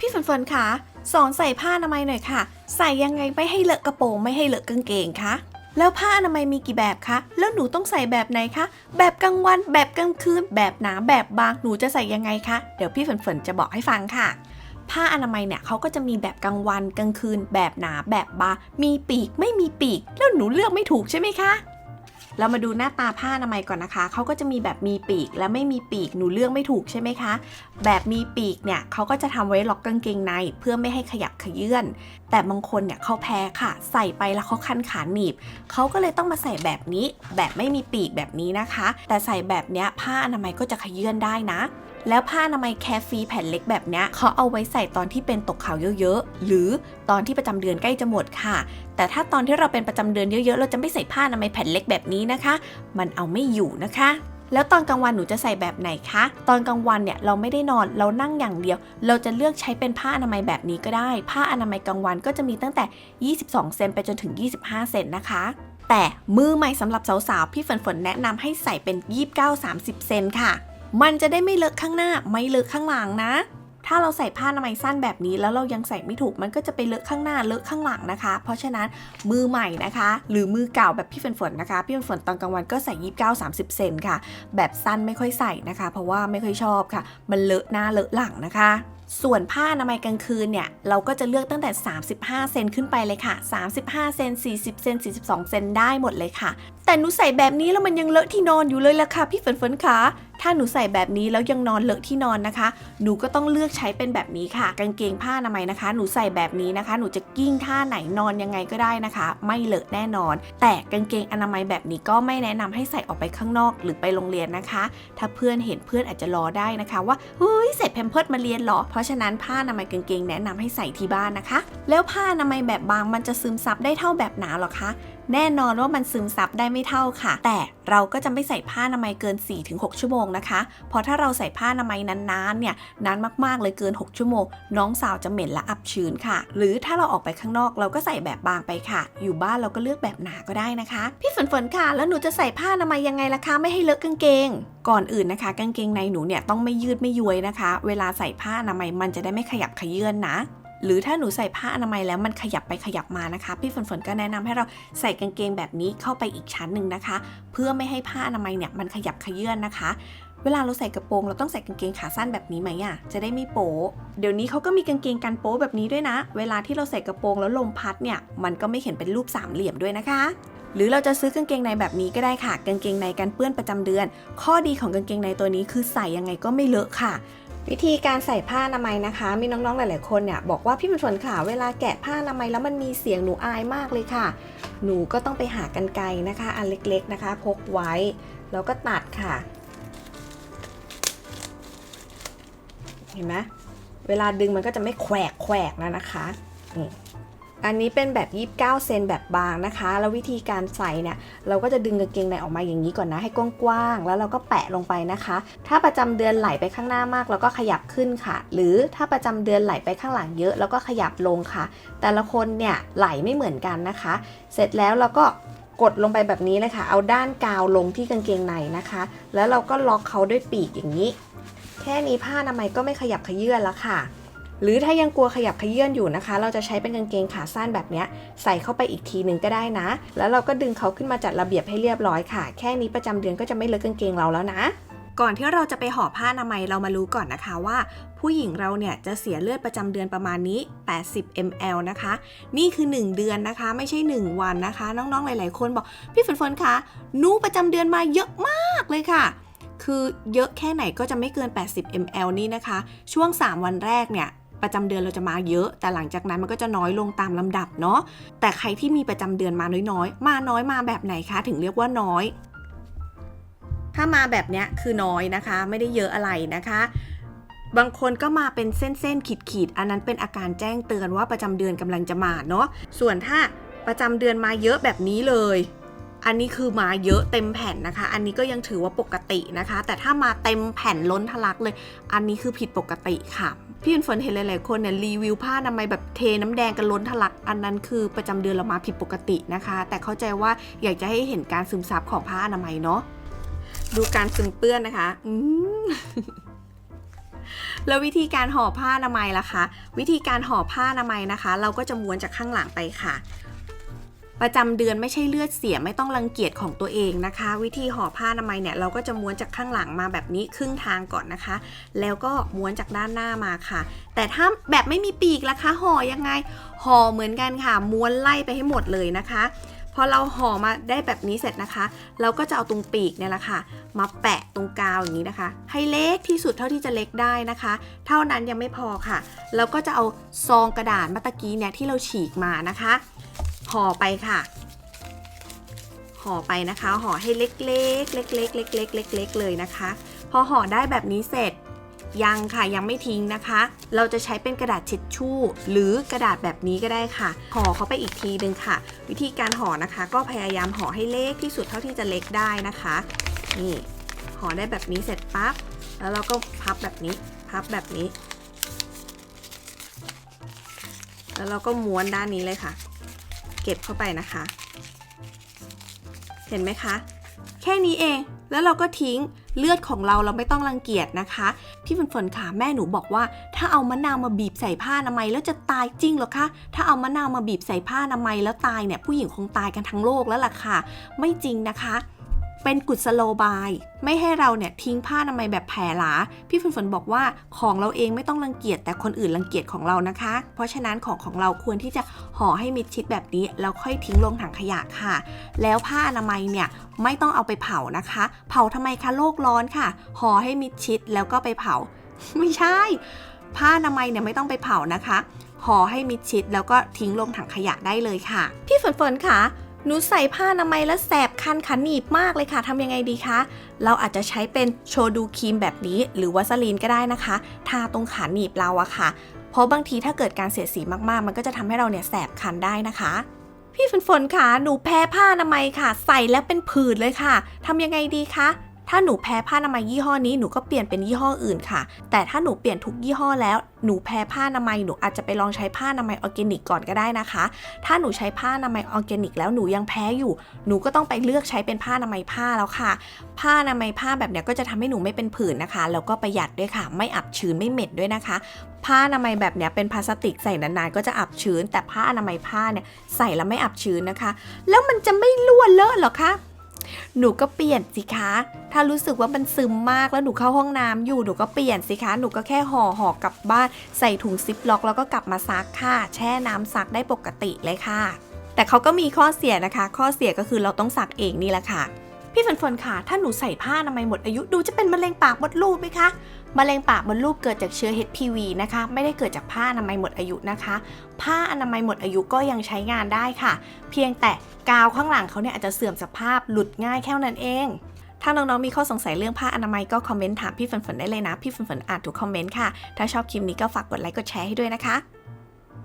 พี่ฝนฝนคะสอนใส่ผ้าอนามัยหน่อยค่ะ ใส่ยังไงไม่ให้เลอะกระโปรงไม่ให้เลอะกางเกงคะแล้วผ้าอนามัยมีกี่แบบคะ แล้วหนูต้องใส่แบบไหนคะ แบบกลางวัน แบบกลางคืน แบบหนา แบบบาง หนูจะใส่ยังไงคะ เดี๋ยวพี่ฝนฝนจะบอกให้ฟังค่ะ ผ้าอนามัยเนี่ยเขาก็จะมีแบบกลางวันกลางคืน แบบหนา แบบบาง มีปีกไม่มีปีก แล้วหนูเลือกไม่ถูกใช่ไหมคะ เรามาดูหน้าตาผ้าอนามัยก่อนนะคะ เขาก็จะมีแบบมีปีกและไม่มีปีก หนูเลือกไม่ถูกใช่ไหมคะ แบบมีปีกเนี่ยเขาก็จะทำไว้ล็อกกางเกงใน เพื่อไม่ให้ขยับขยื่น แต่บางคนเนี่ยเขาแพ้ค่ะ ใส่ไปแล้วเขาคันขาหนีบ เขาก็เลยต้องมาใส่แบบนี้ แบบไม่มีปีกแบบนี้นะคะ แต่ใส่แบบเนี้ยผ้าอนามัยก็จะขยื่นได้นะ แล้วผ้าอนามัยแคฟรีแผ่นเล็กแบบเนี้ยเขาเอาไว้ใส่ตอนที่เป็นตกขาวเยอะๆ หรือตอนที่ประจำเดือนใกล้จะหมดค่ะ แต่ถ้าตอนที่เราเป็นประจำเดือนเยอะๆ เราจะไม่ใส่ผ้าอนามัยแผ่นเล็กแบบนี้นะคะ มันเอาไม่อยู่นะคะแล้วตอนกลางวันหนูจะใส่แบบไหนคะ ตอนกลางวันเนี่ยเราไม่ได้นอนเรานั่งอย่างเดียว เราจะเลือกใช้เป็นผ้าอนามัยแบบนี้ก็ได้ ผ้าอนามัยกลางวันก็จะมีตั้งแต่ 22 เซนไปจนถึง 25 เซนนะคะ แต่มือใหม่สำหรับสาวๆ พี่ฝนฝนแนะนำให้ใส่เป็น 29-30 เซนค่ะ มันจะได้ไม่เลอะข้างหน้าไม่เลอะข้างหลังนะ ถ้าเราใส่ผ้าอนามัยสั้นแบบนี้แล้วเรายังใส่ไม่ถูกมันก็จะไปเลอะข้างหน้าเลอะข้างหลังนะคะ เพราะฉะนั้นมือใหม่นะคะ หรือมือเก่าแบบพี่ฝนฝนนะคะ พี่ฝนฝนตอนกลางวันก็ใส่ 29 30 เซนค่ะ แบบสั้นไม่ค่อยใส่นะคะ เพราะว่าไม่ค่อยชอบค่ะ มันเลอะหน้าเลอะหลังนะคะส่วนผ้าอนามัยกลางคืนเนี่ย เราก็จะเลือกตั้งแต่ 35 เซนขึ้นไปเลยค่ะ 35 เซน 40 เซน 42 เซนได้หมดเลยค่ะ แต่หนูใส่แบบนี้แล้วมันยังเลอะที่นอนอยู่เลยล่ะค่ะพี่ฝนฝนคะถ้าหนูใส่แบบนี้แล้วยังนอนเลอะที่นอนนะคะ หนูก็ต้องเลือกใช้เป็นแบบนี้ค่ะ กางเกงผ้าอนามัยนะคะ หนูใส่แบบนี้นะคะ หนูจะกิ้งท่าไหนนอนยังไงก็ได้นะคะ ไม่เลอะแน่นอน แต่กางเกงอนามัยแบบนี้ก็ไม่แนะนำให้ใส่ออกไปข้างนอกหรือไปโรงเรียนนะคะ ถ้าเพื่อนเห็นเพื่อนอาจจะรอได้นะคะ ว่าเฮ้ยใส่แพมเพิร์ดมาเรียนเหรอ เพราะฉะนั้นผ้าอนามัยกางเกงแนะนำให้ใส่ที่บ้านนะคะ แล้วผ้าอนามัยแบบบางมันจะซึมซับได้เท่าแบบหนาหรอคะ แน่นอนว่ามันซึมซับได้ไม่เท่าค่ะ แต่เราก็จะไม่ใส่ผ้าอนามัยเกิน 4-6 ชั่วโมงนะคะ เพราะถ้าเราใส่ผ้าอนามัยนานๆเนี่ยนานมากๆเลยเกิน 6 ชั่วโมง น้องสาวจะเหม็นและอับชื้นค่ะ หรือถ้าเราออกไปข้างนอกเราก็ใส่แบบบางไปค่ะ อยู่บ้านเราก็เลือกแบบหนาก็ได้นะคะ พี่ฝนฝนค่ะ แล้วหนูจะใส่ผ้าอนามัยยังไงล่ะคะไม่ให้เลอะกางเกง ก่อนอื่นนะคะ กางเกงในหนูเนี่ยต้องไม่ยืดไม่ย้วยนะคะ เวลาใส่ผ้าอนามัยมันจะได้ไม่ขยับขยื่นนะ หรือถ้าหนูใส่ผ้าอนามัยแล้วมันขยับไปขยับมานะคะ พี่ฝนฝนก็แนะนำให้เราใส่กางเกงแบบนี้เข้าไปอีกชั้นหนึ่งนะคะ เพื่อไม่ให้ผ้าอนามัยเนี่ยมันขยับขยื่นนะคะ เวลาเราใส่กระโปรงเราต้องใส่กางเกงขาสั้นแบบนี้ไหมอะจะได้ไม่โป๊เดี๋ยวนี้เขาก็มีกางเกงกันโป๊แบบนี้ด้วยนะ เวลาที่เราใส่กระโปรงแล้วลมพัดเนี่ยมันก็ไม่เห็นเป็นรูปสามเหลี่ยมด้วยนะคะหรือเราจะซื้อกางเกงในแบบนี้ก็ได้ค่ะ กางเกงในกันเปื้อนประจำเดือน ข้อดีของกางเกงในตัวนี้คือใส่ยังไงก็ไม่เลอะค่ะ วิธีการใส่ผ้าอนามัยนะคะ มีน้องๆหลาย ๆ คนเนี่ยบอกว่าพี่มันฝนค่ะเวลาแกะผ้าอนามัยแล้วมันมีเสียงหนูอายมากเลยค่ะ หนูก็ต้องไปหากันไกรนะคะ อันเล็กๆนะคะ พกไว้ แล้วก็ตัดค่ะ เห็นไหมเวลาดึงมันก็จะไม่แขวกแขวกนะนะคะอืม อันนี้เป็นแบบ 29 เซนแบบบางนะคะ แล้ววิธีการใส่เนี่ย เราก็จะดึงกางเกงในออกมาอย่างนี้ก่อนนะ ให้กว้างๆ แล้วเราก็แปะลงไปนะคะ ถ้าประจำเดือนไหลไปข้างหน้ามาก เราก็ขยับขึ้นค่ะ หรือถ้าประจำเดือนไหลไปข้างหลังเยอะ แล้วก็ขยับลงค่ะ แต่ละคนเนี่ยไหลไม่เหมือนกันนะคะ เสร็จแล้วเราก็กดลงไปแบบนี้เลยค่ะ เอาด้านกาวลงที่กางเกงในนะคะ แล้วเราก็ล็อกเขาด้วยปีกอย่างนี้ แค่นี้ผ้าอนามัยก็ไม่ขยับขยื่นแล้วค่ะ หรือถ้ายังกลัวขยับขยื่นอยู่นะคะ เราจะใช้เป็นกางเกงขาสั้นแบบนี้ใส่เข้าไปอีกทีหนึ่งก็ได้นะ แล้วเราก็ดึงเขาขึ้นมาจัดระเบียบให้เรียบร้อยค่ะ แค่นี้ประจำเดือนก็จะไม่เลอะกางเกงเราแล้วนะก่อนที่เราจะไปห่อผ้าอนามัยเรามารู้ก่อนนะคะว่า ผู้หญิงเราเนี่ยจะเสียเลือดประจำเดือนประมาณนี้ 80 ml นะคะ นี่คือ 1 เดือนนะคะ ไม่ใช่ 1 วันนะคะ น้องๆ หลายๆ คนบอก พี่ฝนฝนคะหนูประจำเดือนมาเยอะมากเลยค่ะ คือเยอะแค่ไหนก็จะไม่เกิน 80 ml นี่นะคะ ช่วง 3 วันแรกเนี่ย ประจำเดือนเราจะมาเยอะ แต่หลังจากนั้นมันก็จะน้อยลงตามลำดับเนาะแต่ใครที่มีประจำเดือนมาน้อยๆ มาน้อยมาแบบไหนคะ ถึงเรียกว่าน้อย ถ้ามาแบบเนี้ยคือน้อยนะคะ ไม่ได้เยอะอะไรนะคะบางคนก็มาเป็นเส้นๆขีดๆ อันนั้นเป็นอาการแจ้งเตือนว่าประจำเดือนกำลังจะมาเนาะ ส่วนถ้าประจำเดือนมาเยอะแบบนี้เลย อันนี้คือมาเยอะเต็มแผ่นนะคะ อันนี้ก็ยังถือว่าปกตินะคะ แต่ถ้ามาเต็มแผ่นล้นทะลักเลย อันนี้คือผิดปกติค่ะ พี่ฝนเห็นหลายๆคนเนี่ยรีวิวผ้าอนามัยแบบเทน้ำแดงกันล้นทะลักอันนั้นคือประจำเดือนเรามาผิดปกตินะคะ แต่เข้าใจว่าอยากจะให้เห็นการซึมซับของผ้าอนามัยเนาะดูการซึมเปื้อนนะคะอืมแล้ววิธีการห่อผ้าอนามัยล่ะคะ วิธีการห่อผ้าอนามัยนะคะ เราก็จะม้วนจากข้างหลังไปค่ะ ประจำเดือนไม่ใช่เลือดเสียไม่ต้องรังเกียจของตัวเองนะคะ วิธีห่อผ้าอนามัยเนี่ยเราก็จะม้วนจากข้างหลังมาแบบนี้ครึ่งทางก่อนนะคะ แล้วก็ม้วนจากด้านหน้ามาค่ะ แต่ถ้าแบบไม่มีปีกล่ะคะห่อยังไงห่อเหมือนกันค่ะ ม้วนไล่ไปให้หมดเลยนะคะพอเราห่อมาได้แบบนี้เสร็จนะคะ เราก็จะเอาตรงปีกเนี่ยแหละค่ะ มาแปะตรงกาวอย่างนี้นะคะ ให้เล็กที่สุดเท่าที่จะเล็กได้นะคะ เท่านั้นยังไม่พอค่ะ เราก็จะเอาซองกระดาษเมื่อตะกี้เนี่ยที่เราฉีกมานะคะ ห่อไปค่ะ ห่อไปนะคะ ห่อให้เล็กๆ เล็กๆ เล็กๆ เล็กๆ เลยนะคะ พอห่อได้แบบนี้เสร็จยังค่ะยังไม่ทิ้งนะคะ เราจะใช้เป็นกระดาษเช็ดชู่ หรือกระดาษแบบนี้ก็ได้ค่ะ ห่อเขาไปอีกทีนึงค่ะ วิธีการห่อนะคะ ก็พยายามห่อให้เล็กที่สุดเท่าที่จะเล็กได้นะคะนี่ห่อได้แบบนี้เสร็จปั๊บแล้วเราก็พับแบบนี้พับแบบนี้ แล้วเราก็ม้วนด้านนี้เลยค่ะ เก็บเข้าไปนะคะ เห็นไหมคะ แค่นี้เองแล้วเราก็ทิ้งเลือดของเราเราไม่ต้องรังเกียจนะคะ พี่ฝนฝนค่ะแม่หนูบอกว่า ถ้าเอามะนาวมาบีบใส่ผ้าอนามัยแล้วจะตายจริงหรอคะถ้าเอามะนาวมาบีบใส่ผ้าอนามัยแล้วตายเนี่ยผู้หญิงคงตายกันทั้งโลกแล้วล่ะค่ะ ไม่จริงนะคะ เป็นกุศโลบาย ไม่ให้เราเนี่ยทิ้งผ้าอนามัยแบบแผ่หลา พี่ฝนฝนบอกว่าของเราเองไม่ต้องรังเกียจแต่คนอื่นรังเกียจของเรานะคะ เพราะฉะนั้นของของเราควรที่จะห่อให้มิดชิดแบบนี้แล้วค่อยทิ้งลงถังขยะค่ะ แล้วผ้าอนามัยเนี่ยไม่ต้องเอาไปเผานะคะ เผาทำไมคะโลกร้อนค่ะห่อให้มิดชิดแล้วก็ไปเผา ไม่ใช่ ผ้าอนามัยเนี่ยไม่ต้องไปเผานะคะห่อให้มิดชิดแล้วก็ทิ้งลงถังขยะได้เลยค่ะ พี่ฝนฝนค่ะ หนูใส่ผ้าอนามัยแล้วแสบคันขันหนีบมากเลยค่ะทำยังไงดีคะ เราอาจจะใช้เป็นโชดูครีมแบบนี้ หรือวัสลีนก็ได้นะคะ ทาตรงขาหนีบเราอะค่ะ เพราะบางทีถ้าเกิดการเสียดสีมากๆ มันก็จะทำให้เราเนี่ยแสบคันได้นะคะ พี่ฝนฝนค่ะ หนูแพ้ผ้าอนามัยค่ะ ใส่แล้วเป็นผื่นเลยค่ะทำยังไงดีคะ ถ้าหนูแพ้ผ้าอนามัยยี่ห้อนี้หนูก็เปลี่ยนเป็นยี่ห้ออื่นค่ะ แต่ถ้าหนูเปลี่ยนทุกยี่ห้อแล้วหนูแพ้ผ้าอนามัยหนูอาจจะไปลองใช้ผ้าอนามัยออร์แกนิกก่อนก็ได้นะคะ ถ้าหนูใช้ผ้าอนามัยออร์แกนิก แล้วหนูยังแพ้อยู่ หนูก็ต้องไปเลือกใช้เป็นผ้าอนามัยผ้าแล้วค่ะ ผ้าอนามัยผ้าแบบเนี้ยก็จะทำให้หนูไม่เป็นผื่นนะคะ แล้วก็ประหยัดด้วยค่ะ ไม่อับชื้นไม่เหม็นด้วยนะคะ ผ้าอนามัยแบบเนี้ยเป็นพลาสติกใส่นานๆก็จะอับชื้น แต่ผ้าอนามัยผ้าเนี่ยใส่แล้วไม่อับชื้นนะคะ แล้วมันจะไม่รั่วเลอะหรอคะ หนูก็เปลี่ยนสิคะ ถ้ารู้สึกว่ามันซึมมากแล้วหนูเข้าห้องน้ำอยู่หนูก็เปลี่ยนสิคะ หนูก็แค่ห่อห่อกลับบ้านใส่ถุงซิปล็อกแล้วก็กลับมาซักค่ะ แช่น้ำซักได้ปกติเลยค่ะ แต่เขาก็มีข้อเสียนะคะ ข้อเสียก็คือเราต้องซักเองนี่แหละค่ะ พี่ฝนฝนค่ะ ถ้าหนูใส่ผ้าทำไมหมดอายุดูจะเป็นมะเร็งปากมดลูกไหมคะ มะเร็งปากมดลูกเกิดจากเชื้อ HPV นะคะ ไม่ได้เกิดจากผ้าอนามัยหมดอายุนะคะ ผ้าอนามัยหมดอายุก็ยังใช้งานได้ค่ะ เพียงแต่กาวข้างหลังเขาเนี่ยอาจจะเสื่อมสภาพหลุดง่ายแค่นั้นเอง ถ้าน้องๆมีข้อสงสัยเรื่องผ้าอนามัยก็คอมเมนต์ถามพี่ฝนฝนได้เลยนะ พี่ฝนฝนอ่านทุกคอมเมนต์ค่ะ ถ้าชอบคลิปนี้ก็ฝากกดไลค์กดแชร์ให้ด้วยนะคะ